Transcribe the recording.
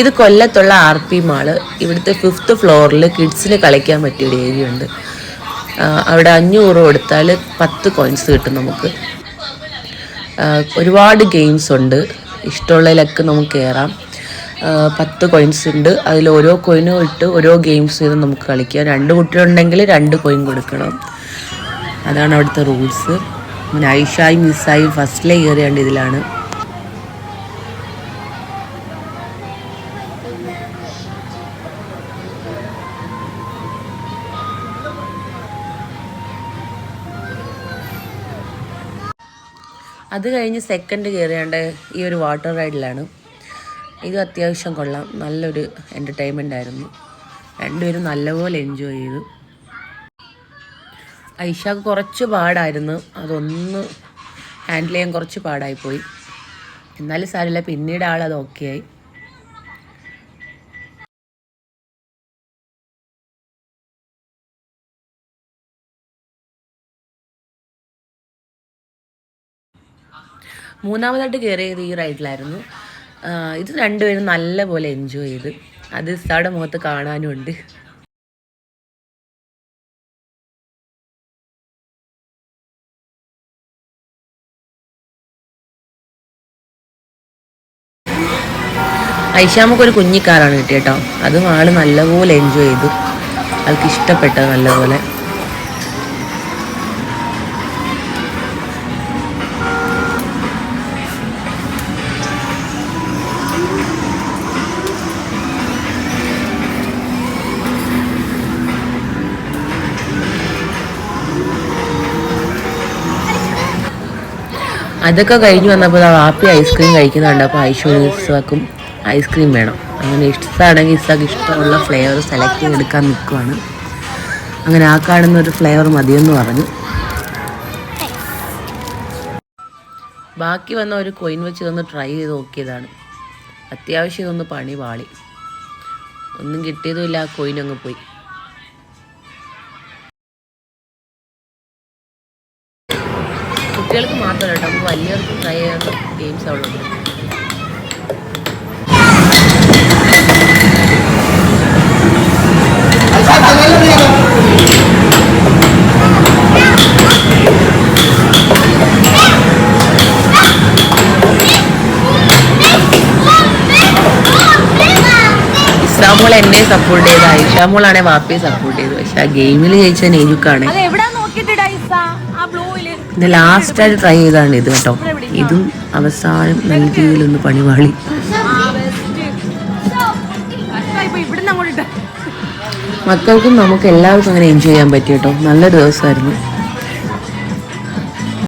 ഇത് കൊല്ലത്തുള്ള R P mall ഇവിടുത്തെ ഫിഫ്ത്ത് ഫ്ലോറിൽ കിഡ്സിന് കളിക്കാൻ പറ്റിയ ഒരു ഏരിയ ഉണ്ട്. അവിടെ അഞ്ഞൂറ് കൊടുത്താൽ പത്ത് കോയിൻസ് കിട്ടും നമുക്ക്. ഒരുപാട് ഗെയിംസ് ഉണ്ട്. ഇഷ്ടമുള്ളതിലൊക്കെ നമുക്ക് കയറാം പത്ത് കോയിൻസ് ഉണ്ട്. അതിൽ ഓരോ കോയിനും ഇട്ട് ഓരോ ഗെയിംസ് ചെയ്ത് നമുക്ക് കളിക്കാം. രണ്ട് കുട്ടികളുണ്ടെങ്കിൽ രണ്ട് കോയിൻ കൊടുക്കണം. അതാണ് അവിടുത്തെ റൂൾസ് ഐഷായും മിസ്സായും ഫസ്റ്റിലെ കയറിയാണ്ട് ഇതിലാണ്. അത് കഴിഞ്ഞ് സെക്കൻഡ് കയറിയാണ്ട് ഈ ഒരു വാട്ടർ റൈഡിലാണ് ഇത് അത്യാവശ്യം കൊള്ളാം. നല്ലൊരു എന്റർടൈൻമെന്റ് ആയിരുന്നു. രണ്ടുപേരും നല്ലപോലെ എൻജോയ് ചെയ്തു. ഐഷാക്ക് കുറച്ച് പാടായിരുന്നു. അതൊന്ന് ഹാൻഡിൽ ചെയ്യാൻ കുറച്ച് പാടായിപ്പോയി. എന്നാലും സാരമില്ല. പിന്നീട് ആളത് ഓക്കെ ആയി. മൂന്നാമതായിട്ട് കയറിയത് ഈ റൈഡിലായിരുന്നു. ഇത് രണ്ടുപേരും നല്ലപോലെ എൻജോയ് ചെയ്ത്. അത് ഇസ്താടെ മുഖത്ത് കാണാനും ഉണ്ട്. ഒരു കുഞ്ഞിക്കാറാണ് കിട്ടിയ കേട്ടോ. അതും ആൾ നല്ലപോലെ എൻജോയ് ചെയ്തു. ആൾക്ക് ഇഷ്ടപ്പെട്ടത് നല്ലപോലെ. അതൊക്കെ കഴിഞ്ഞ് വന്നപ്പോൾ വാപ്പി ഐസ്ക്രീം കഴിക്കുന്നുണ്ട്. അപ്പോൾ ഐശ്വര്യ ഇസാക്കും ഐസ്ക്രീം വേണം. അങ്ങനെ ഇഷ്ടമാണെങ്കിൽ ഇസാക്ക് ഇഷ്ടമുള്ള ഫ്ലേവർ സെലക്ട് ചെയ്തെടുക്കാൻ നിൽക്കുവാണ്. അങ്ങനെ ആ കാണുന്ന ഒരു ഫ്ലേവർ മതിയെന്ന് പറഞ്ഞു. ബാക്കി വന്ന ഒരു കൊയിൻ വെച്ച് ഇതൊന്ന് ട്രൈ ചെയ്ത് നോക്കിയതാണ്. അത്യാവശ്യം ഇതൊന്ന് പണി പാളി. ഒന്നും കിട്ടിയതുമില്ല ആ കൊയിൻ അങ്ങ് പോയി. കുട്ടികൾക്ക് മാത്രമല്ല കേട്ടോ നമുക്ക് വലിയവർക്കും ട്രൈ ചെയ്യാത്ത ഗെയിംസ് അവിടെ ഇസ്ലാമോൾ എന്നെ സപ്പോർട്ട് ചെയ്ത് ഐഷാമോളാണെ വാപ്പയെ സപ്പോർട്ട് ചെയ്തു പക്ഷെ ആ ഗെയിമിൽ ജയിച്ച നെയ്ജുക്കാണ്. ഇത് ലാസ്റ്റായിട്ട് ട്രൈ ചെയ്താണ് ഇത് കേട്ടോ. ഇതും അവസാനം നല്ല രീതിയിലൊന്ന് ഇട്ടാ മക്കൾക്കും നമുക്ക് എല്ലാവർക്കും അങ്ങനെ എൻജോയ് ചെയ്യാൻ പറ്റി കേട്ടോ. നല്ലൊരു ദിവസമായിരുന്നു